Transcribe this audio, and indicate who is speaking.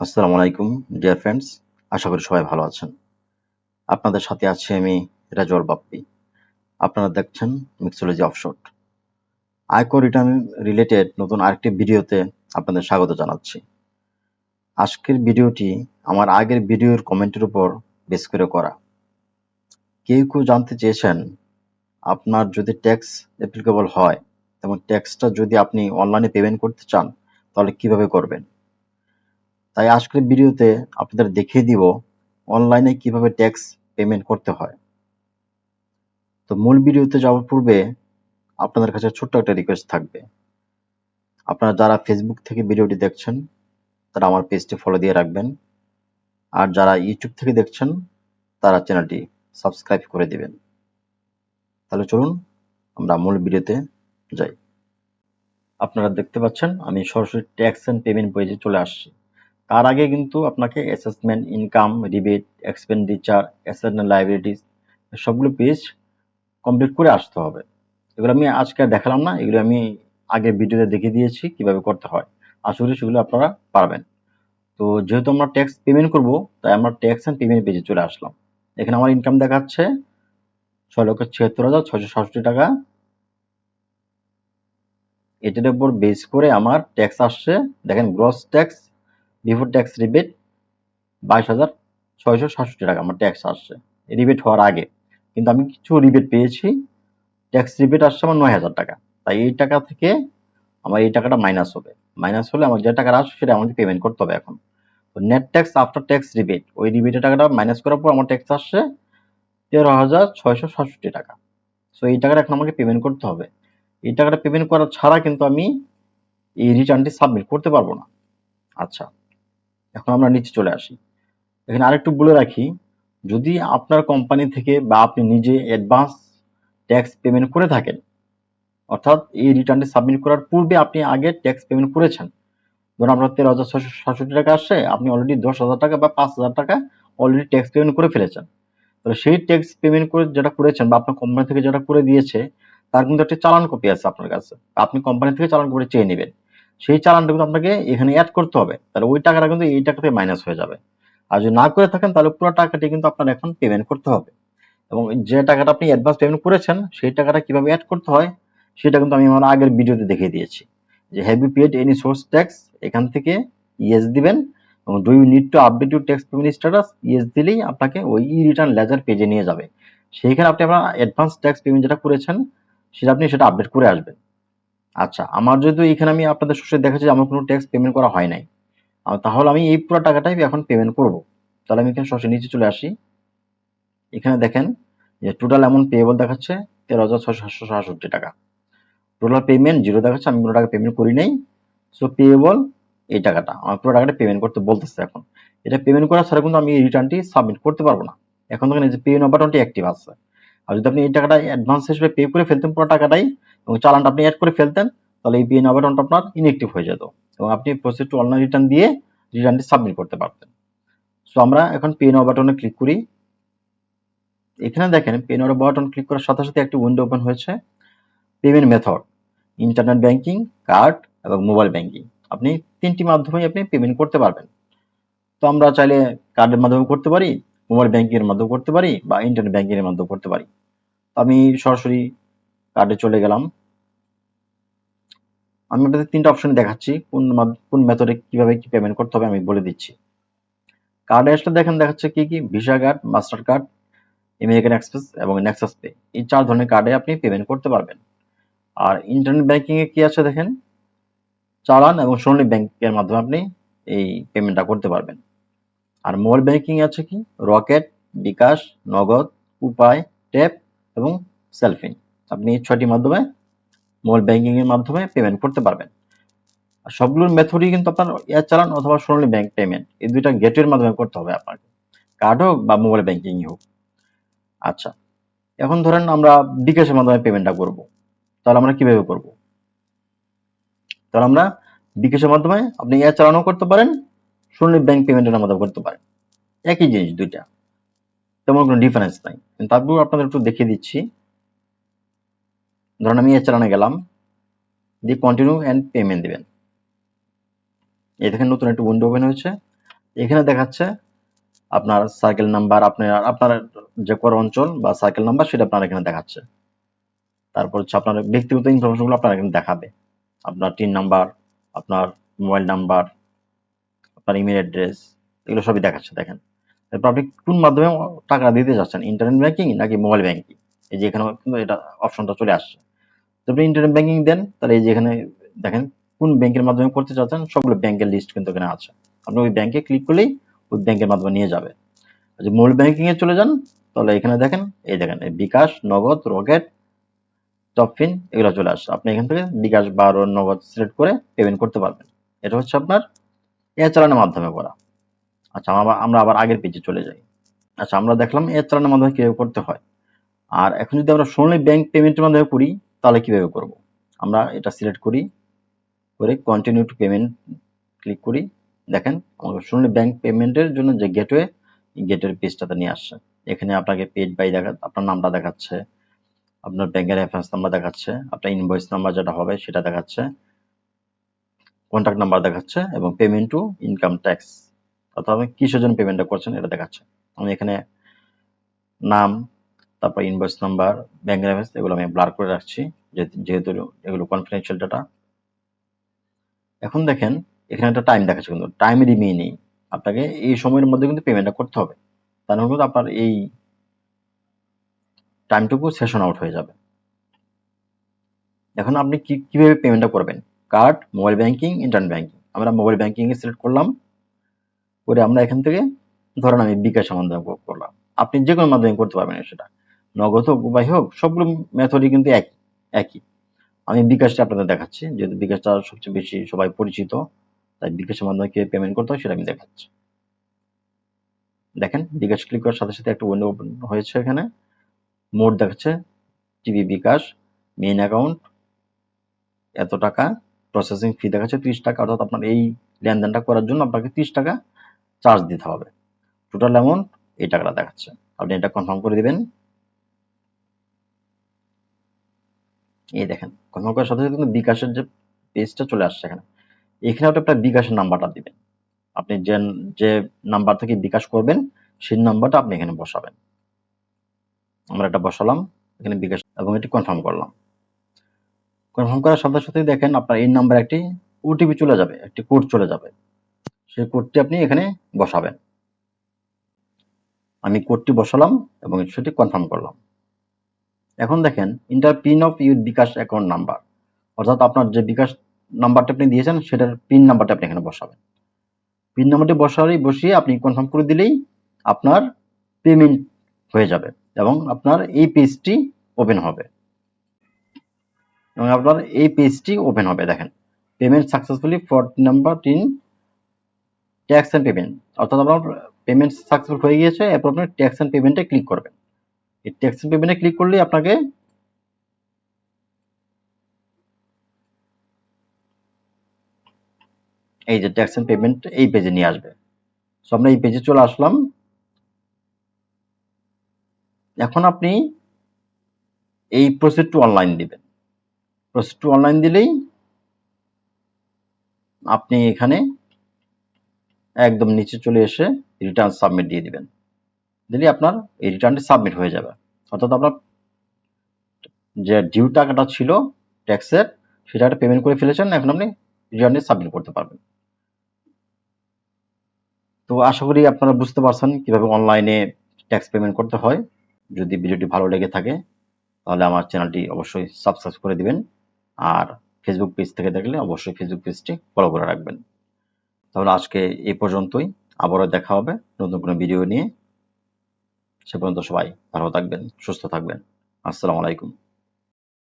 Speaker 1: আসসালামু আলাইকুম, dear friends. আশা করি সবাই ভালো আছেন। আপনাদের সাথে আছি আমি রাজওয়াল বাপ্পি। আপনারা দেখছেন মিক্সোলজি অফশোট। আয়কর রিটার্ন রিলেটেড নতুন আরেকটি ভিডিওতে আপনাদের স্বাগত জানাচ্ছি। আজকের ভিডিওটি আমার আগের ভিডিওর কমেন্টের উপর বেস করে করা। কেউ কেউ জানতে চেয়েছেন, আপনার যদি ট্যাক্স অ্যাপ্লিকেবল হয় এবং ট্যাক্সটা যদি আপনি অনলাইনে পেমেন্ট করতে চান, তাহলে কীভাবে করবেন? তাই আজকের ভিডিওতে আপনাদের দেখিয়ে দিব অনলাইনে কীভাবে ট্যাক্স পেমেন্ট করতে হয়। তো মূল ভিডিওতে যাওয়ার পূর্বে আপনাদের কাছে ছোট্ট একটা রিকোয়েস্ট থাকবে। আপনারা যারা ফেসবুক থেকে ভিডিওটি দেখছেন, তারা আমার পেজটি ফলো দিয়ে রাখবেন। আর যারা ইউটিউব থেকে দেখছেন, তারা চ্যানেলটি সাবস্ক্রাইব করে দিবেন। তাহলে চলুন আমরা মূল ভিডিওতে যাই। আপনারা দেখতে পাচ্ছেন, আমি সরাসরি ট্যাক্স অ্যান্ড পেমেন্ট পেজে চলে আসছি। তার আগে কিন্তু আপনাকে assessment income rebate expenditure asset liabilities সবগুলো পেজ কমপ্লিট করে আসতে হবে। এগুলো আমি আজকে আর দেখালাম না, এগুলো আমি আগে ভিডিওতে দেখিয়ে দিয়েছি কীভাবে করতে হয়। আশা করি সেগুলো আপনারা পারবেন। তো যেহেতু আমরা ট্যাক্স পেমেন্ট করব, তাই আমরা ট্যাক্স অ্যান্ড পেমেন্ট পেজে চলে আসলাম। এখানে আমার ইনকাম দেখাচ্ছে ছয় লক্ষ ছিয়াত্তর হাজার ছয়শো সাতষট্টি টাকা। এটার উপর বেস করে আমার ট্যাক্স আসছে। দেখেন gross tax before tax rebate বাইশ হাজার ছয়শো সাতষট্টি টাকা, আমার ট্যাক্স আসছে। রিবেট হওয়ার আগে। কিন্তু আমি কিছু রিবেট পেয়েছি। ট্যাক্স রিবেট আসছে আমার নয় হাজার টাকা। তাই এই টাকা থেকে আমার এই টাকাটা মাইনাস হবে। মাইনাস হলে আমার যে টাকাটা আসছে সেটা আমাকে পেমেন্ট করতে হবে এখন। তো net tax after tax rebate ওই রিবেটের টাকাটা মাইনাস করার পর আমার ট্যাক্স আসছে তেরো হাজার ছয়শো সাতষট্টি টাকা। সো এই টাকাটা এখন আমাকে পেমেন্ট করতে হবে। এই টাকাটা পেমেন্ট করা ছাড়া কিন্তু আমি এই রিটার্নটি সাবমিট করতে পারব না। আচ্ছা। এখন আমরা নিচে চলে আসি। এখানে আরেকটু বলে রাখি, যদি আপনার কোম্পানি থেকে বা আপনি নিজে অ্যাডভান্স ট্যাক্স পেমেন্ট করে থাকেন, অর্থাৎ এই রিটার্নটি সাবমিট করার পূর্বে আপনি আগে ট্যাক্স পেমেন্ট করেছেন। ধরুন আপনার তেরো হাজার ছশো সাতষট্টি টাকা আসছে, আপনি অলরেডি দশ হাজার টাকা বা পাঁচ হাজার টাকা অলরেডি ট্যাক্স পেমেন্ট করে ফেলেছেন। তাহলে সেই ট্যাক্স পেমেন্ট করে যেটা করেছেন বা আপনার কোম্পানি থেকে যেটা করে দিয়েছে, তার কিন্তু একটা চালান কপি আছে আপনার কাছে। আপনি কোম্পানি থেকে চালান কপি চেয়ে নেবেন। সেই চালানটা কিন্তু আপনাকে এখানে অ্যাড করতে হবে। তাহলে ওই টাকাটা কিন্তু এই টাকাতে মাইনাস হয়ে যাবে। আর যদি না করে থাকেন, তাহলে পুরো টাকাটি কিন্তু আপনার এখন পেমেন্ট করতে হবে। এবং যে টাকাটা আপনি অ্যাডভান্স পেমেন্ট করেছেন, সেই টাকাটা কীভাবে অ্যাড করতে হয়, সেটা কিন্তু আমি আমার আগের ভিডিওতে দেখিয়ে দিয়েছি। যে have you paid any source tax এখান থেকে ইয়েস দিবেন এবং do you need to update your tax payment status yes দিলেই আপনাকে ওই ই রিটার্ন লেজার পেজে নিয়ে যাবে। সেইখানে আপনি আপনার অ্যাডভান্স ট্যাক্স পেমেন্ট যেটা করেছেন, সেটা আপনি সেটা আপডেট করে আসবেন। আচ্ছা আমার যেহেতু এখানে আমি আপনাদের সোর্সে দেখাচ্ছি আমার কোনো ট্যাক্স পেমেন্ট করা হয় নাই তাহলে আমি এই পুরো টাকাটাই এখন পেমেন্ট করব। তাহলে আমি এখানে সরাসরি নিচে চলে আসি। এখানে দেখেন যে টোটাল অ্যামাউন্ট পেয়েবল দেখাচ্ছে তেরো হাজার ছশো সাতশো সাতষট্টি টাকা। টোটাল পেমেন্ট জিরো দেখাচ্ছে, আমি কোনো টাকা পেমেন্ট করি নাই। সো পেয়েবল এই টাকাটা, আমার পুরো টাকাটা পেমেন্ট করতে বলতেছে এখন। এটা পেমেন্ট করা ছাড়া কিন্তু আমি এই রিটার্নটি সাবমিট করতে পারব না। এখন দেখেন এই যে পে নাও বাটনটি অ্যাক্টিভ আছে। আর যদি আপনি এই টাকাটা অ্যাডভান্স হিসেবে পে করে ফেলতেন, পুরো টাকাটাই এবং চালানটা আপনি অ্যাড করে ফেলতেন, তাহলে এই পে নাও আপনার ইনএক্টিভ হয়ে যেত এবং আপনি প্রসেস টু অনলাইন রিটার্ন দিয়ে রিটার্নটি সাবমিট করতে পারতেন। সো আমরা এখন পে নাও বাটনে ক্লিক করি। এখানে দেখেন পে নাও বাটন ক্লিক করার সাথে সাথে একটি উইন্ডো ওপেন হয়েছে। Payment method internet banking card এবং মোবাইল ব্যাংকিং আপনি তিনটি মাধ্যমে আপনি পেমেন্ট করতে পারবেন। তো আমরা চাইলে কার্ডের মাধ্যমে করতে পারি। মোবাইল ব্যাংকিং এর মাধ্যমে করতে পারি বা ইন্টারনেট ব্যাংকিং এর মাধ্যমে করতে পারি। আমি সরাসরি কার্ডে চলে গেলাম। আমি আপনাদের তিনটা অপশন দেখাচ্ছি, কোন কোন মেথডে কীভাবে কি পেমেন্ট করতে হবে আমি বলে দিচ্ছি। কার্ডে আসলে দেখেন দেখাচ্ছে কি কি? Visa card master card American express এবং নেক্সাস পে এই চার ধরনের কার্ডে আপনি পেমেন্ট করতে পারবেন। আর ইন্টারনেট ব্যাংকিং এ কি আছে দেখেন? চালান এবং সোনালী ব্যাংকের মাধ্যমে আপনি এই পেমেন্টটা করতে পারবেন। আর মোবাইল ব্যাংকিং আছে কি? রকেট, বিকাশ, নগদ, উপায় ট্যাপ এবং সেলফিন। আপনি এই ছয়টি মাধ্যমে মোবাইল ব্যাংকিং এর মাধ্যমে পেমেন্ট করতে পারবেন। আর সবগুলোর মেথডই কিন্তু আপনার এয়ার চালান অথবা সোনালী ব্যাংক পেমেন্ট এই দুইটা গেটওয়ের মাধ্যমে করতে হবে আপনাকে। কার্ড হোক বা মোবাইল ব্যাংকিং হোক। আচ্ছা এখন ধরেন আমরা বিকাশের মাধ্যমে পেমেন্টটা করব। তাহলে আমরা কীভাবে করব? তাহলে আমরা বিকাশের মাধ্যমে আপনি এয়ার চালানো করতে পারেন সোনালী ব্যাংক পেমেন্টের মাধ্যমে করতে পারেন একই জিনিস দুইটা। তেমন কোনো ডিফারেন্স নাই। তারপর আপনাদের একটু দেখিয়ে দিচ্ছি। ধরুন আমি এ চালানে গেলাম, দিয়ে কন্টিনিউ অ্যান্ড পেমেন্ট দিবেন। এই দেখেন নতুন একটা উইন্ডো ওপেন হয়েছে। এখানে দেখাচ্ছে আপনার সার্কেল নাম্বার আপনার আপনার যে কর অঞ্চল বা সার্কেল নাম্বার সেটা আপনার এখানে দেখাচ্ছে। তারপর হচ্ছে আপনার ব্যক্তিগত ইনফরমেশনগুলো আপনার এখানে দেখাবে। আপনার টিন নাম্বার আপনার মোবাইল নাম্বার আপনার ইমেল অ্যাড্রেস এগুলো সবই দেখাচ্ছে, দেখেন। এরপর আপনি কোন মাধ্যমে টাকা দিতে যাচ্ছেন ইন্টারনেট ব্যাংকিং নাকি মোবাইল ব্যাংকিং এই যে এখানে কিন্তু এটা অপশনটা চলে আসছে। তো আপনি ইন্টারনেট ব্যাংকিং দেন, তাহলে এই যে এখানে দেখেন, কোন ব্যাংকের মাধ্যমে করতে চাচ্ছেন, সবগুলো ব্যাংকের লিস্ট কিন্তু এখানে আছে। আপনি ওই ব্যাংকে ক্লিক করলেই ওই ব্যাংকের মাধ্যমে নিয়ে যাবে। যদি মোবাইল ব্যাংকিং এ চলে যান, তাহলে এখানে দেখেন, এই দেখেন বিকাশ, নগদ, রকেট টপফিন এগুলো চলে আসছে। আপনি এখান থেকে বিকাশ বা নগদ সিলেক্ট করে পেমেন্ট করতে পারবেন। এটা হচ্ছে আপনার এ চালানোর মাধ্যমে করা। আচ্ছা আমরা আবার আগের পেজে চলে যাই। আচ্ছা আমরা দেখলাম এ চালানোর মাধ্যমে কীভাবে করতে হয়। আর এখন যদি আমরা সোনালী ব্যাংক পেমেন্টের মাধ্যমে করি, তাহলে কীভাবে করব? আমরা এটা সিলেক্ট করি, করে কন্টিনিউ টু পেমেন্ট ক্লিক করি। দেখেন আমাদের সোনালী ব্যাংক পেমেন্টের জন্য যে গেটওয়ে গেটওয়ে পেজটাতে নিয়ে আসছে। এখানে আপনাকে পেজ বাই দেখা আপনার নামটা দেখাচ্ছে, আপনার ব্যাংকের রেফারেন্স নাম্বার দেখাচ্ছে, আপনার ইনভয়েস নাম্বার যেটা হবে সেটা দেখাচ্ছে। কন্ট্যাক্ট নাম্বার দেখাচ্ছে এবং পেমেন্ট টু ইনকাম ট্যাক্স অর্থাৎ আপনি কিসের জন্য পেমেন্টটা করছেন এটা দেখাচ্ছে। আমি এখানে নাম, তারপর ইনভয়েস নাম্বার ব্যাংক রেফারেন্স এগুলো আমি ব্লার করে রাখছি যেহেতু- এগুলো কনফিডেন্সিয়াল ডাটা এখন দেখেন, এখানে একটা টাইম দেখাচ্ছে কিন্তু টাইম রিমেইনিং আপনাকে এই সময়ের মধ্যে কিন্তু পেমেন্টটা করতে হবে। তাহলে কিন্তু আপনার এই টাইমটুকু সেশন আউট হয়ে যাবে। এখন আপনি কি, কীভাবে পেমেন্টটা করবেন? Card, mobile banking, internet banking. আমরা মোবাইল ব্যাংকিং এ সিলেক্ট করলাম। করে আমরা এখান থেকে, ধরেন আমি বিকাশ মাধ্যমে করলাম। আপনি যে কোনো মাধ্যমে করতে পারবেন সেটা। নগদ হোক, উপায় হোক, সবগুলো মেথডই কিন্তু একই একই। আমি বিকাশটা আপনাদের দেখাচ্ছি। যেহেতু বিকাশটা সবচেয়ে বেশি সবাই পরিচিত, তাই বিকাশের মাধ্যমে কীভাবে পেমেন্ট করতে হয় সেটা আমি দেখাচ্ছি। দেখেন, বিকাশ ক্লিক করার সাথে সাথে একটা উইন্ডো ওপেন হয়েছে এখানে। মোড দেখাচ্ছে টিভি বিকাশ মেইন অ্যাকাউন্ট এত টাকা। প্রসেসিং ফি দেখাচ্ছে ত্রিশ টাকা, অর্থাৎ আপনার এই লেনদেনটা করার জন্য আপনাকে ত্রিশ টাকা চার্জ দিতে হবে। টোটাল অ্যামাউন্ট এই টাকাটা দেখাচ্ছে। আপনি এটা কনফার্ম করে দিবেন। এই দেখেন কনফার্ম করার সাথে সাথে কিন্তু বিকাশের যে পেজটা চলে আসছে এখানে। এখানে আপনি আপনার বিকাশের নাম্বারটা দিবেন। আপনি যে যে নাম্বার থেকে বিকাশ করবেন, সেই নাম্বারটা আপনি এখানে বসাবেন। আমরা এটা বসালাম, এখানে বিকাশ, এবং এটি কনফার্ম করলাম। কনফার্ম করার সাথে সাথে দেখেন আপনার এই নাম্বার একটি ওটিপি চলে যাবে, একটি কোড চলে যাবে। সেই কোডটি আপনি এখানে বসাবেন। আমি কোডটি বসালাম এবং সেটি কনফার্ম করলাম। এখন দেখেন enter pin of your bKash account number অর্থাৎ আপনার যে বিকাশ নাম্বারটা আপনি দিয়েছেন, সেটার পিন নাম্বারটা আপনি এখানে বসাবেন। পিন নাম্বারটি বসালেই বসিয়ে আপনি কনফার্ম করে দিলেই আপনার পেমেন্ট হয়ে যাবে এবং আপনার এই পেজটি ওপেন হবে। এবং আপনার এই পেজটি ওপেন হবে, দেখেন। Payment successfully for number in tax and payment অর্থাৎ আপনার পেমেন্ট সাকসেসফুল হয়ে গিয়েছে, এরপর আপনি ট্যাক্স অ্যান্ড পেমেন্টে ক্লিক করবেন। এই ট্যাক্স অ্যান্ড পেমেন্টে ক্লিক করলে আপনাকে এই যে ট্যাক্স অ্যান্ড পেমেন্ট এই পেজে নিয়ে আসবে। সো আমরা এই পেজে চলে আসলাম। এখন আপনি এই প্রসিড টু অনলাইন দিবেন। প্রসিড টু অনলাইন দিলেই আপনি এখানে একদম নিচে চলে এসে রিটার্ন সাবমিট দিয়ে দিবেন। দিলে আপনার এই রিটার্নটি সাবমিট হয়ে যাবে। অর্থাৎ আপনার যে ডিউ টাকাটা ছিল ট্যাক্সের সেটা একটা পেমেন্ট করে ফেলেছেন, এখন আপনি রিটার্নটি সাবমিট করতে পারবেন। তো আশা করি আপনারা বুঝতে পারছেন কীভাবে অনলাইনে ট্যাক্স পেমেন্ট করতে হয়। যদি ভিডিওটি ভালো লেগে থাকে, তাহলে আমার চ্যানেলটি অবশ্যই সাবস্ক্রাইব করে দিবেন। আর ফেসবুক পেজ থেকে দেখলে অবশ্যই ফেসবুক পেজটি ফলো করে রাখবেন। তাহলে আজকে এই পর্যন্তই। আবারও দেখা হবে নতুন কোনো ভিডিও নিয়ে। সে পর্যন্ত সবাই ভালো থাকবেন, সুস্থ থাকবেন। আসসালামু আলাইকুম।